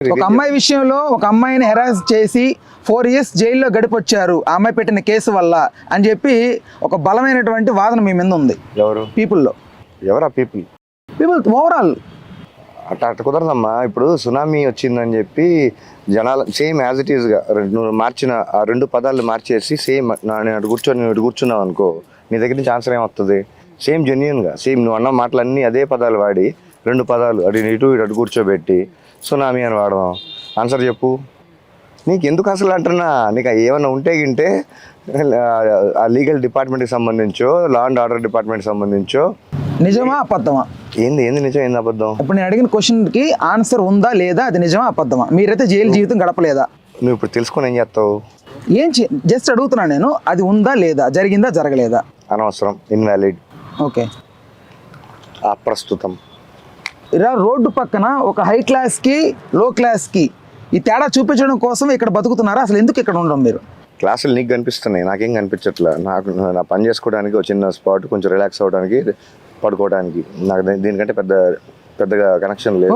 ఒక అమ్మాయి విషయంలో ఒక అమ్మాయిని హెరాస్ చేసి ఫోర్ ఇయర్స్ జైల్లో గడిపొచ్చారు. ఆ అమ్మాయి పెట్టిన కేసు వల్ల అని చెప్పి ఒక బలమైనటువంటి వాదన మీ మీద ఉంది. ఎవరు? పీపుల్లో ఎవరా పీపుల్ పీపుల్ ఓవరాల్ అట్లా అట్ట కుదరదమ్మా. ఇప్పుడు సునామీ వచ్చిందని చెప్పి జనాలు సేమ్ యాజ్ ఇట్ ఈస్గా నువ్వు మార్చిన ఆ రెండు పదాలు మార్చేసి సేమ్ నేను అటు కూర్చొని నువ్వు ఇటు కూర్చున్నావు అనుకో నీ దగ్గర నుంచి ఆన్సర్ ఏమొస్తుంది సేమ్ జెన్యున్గా సేమ్ నువ్వు అన్న మాటలన్నీ అదే పదాలు వాడి రెండు పదాలు అటు ఇటు ఇటు అటు కూర్చోబెట్టి సునామీ అని వాడదాం. ఆన్సర్ చెప్పు. నీకు ఎందుకు అసలు అంటున్నా? నీకు ఏమన్నా ఉంటే గింటే ఆ లీగల్ డిపార్ట్మెంట్కి సంబంధించో లా అండ్ ఆర్డర్ డిపార్ట్మెంట్కి సంబంధించో. నిజమా అబద్ధమా? ఏంది ఏంది నిజం ఏంది అబద్ధం? ఇప్పుడు నేను అడిగిన క్వశ్చన్కి ఆన్సర్ ఉందా లేదా అది నిజమా అబద్ధమా? మీరైతే జైలు జీవితం గడపలేదా? నువ్వు ఇప్పుడు తెలుసుకొని ఏం చేస్తావు? ఏం జస్ట్ అడుగుతున్నా నేను అది ఉందా లేదా జరిగిందా జరగలేదా? అనవసరం ఇన్వాలిడ్ ఓకే. అప్రస్తుతం. ఇలా రోడ్డు పక్కన ఒక హై క్లాస్కి లో క్లాస్కి ఈ తేడా చూపించడం కోసం ఇక్కడ బతుకుతున్నారా? అసలు ఎందుకు ఇక్కడ ఉండడం మీరు? క్లాసులు నీకు కనిపిస్తున్నాయి. నాకేం కనిపించట్లే? నాకు నా పని చేసుకోవడానికి ఒక చిన్న స్పాట్ కొంచెం రిలాక్స్ అవ్వడానికి పడుకోవడానికి. నాకు దీనికంటే పెద్ద పెద్దగా కనెక్షన్ లేదు.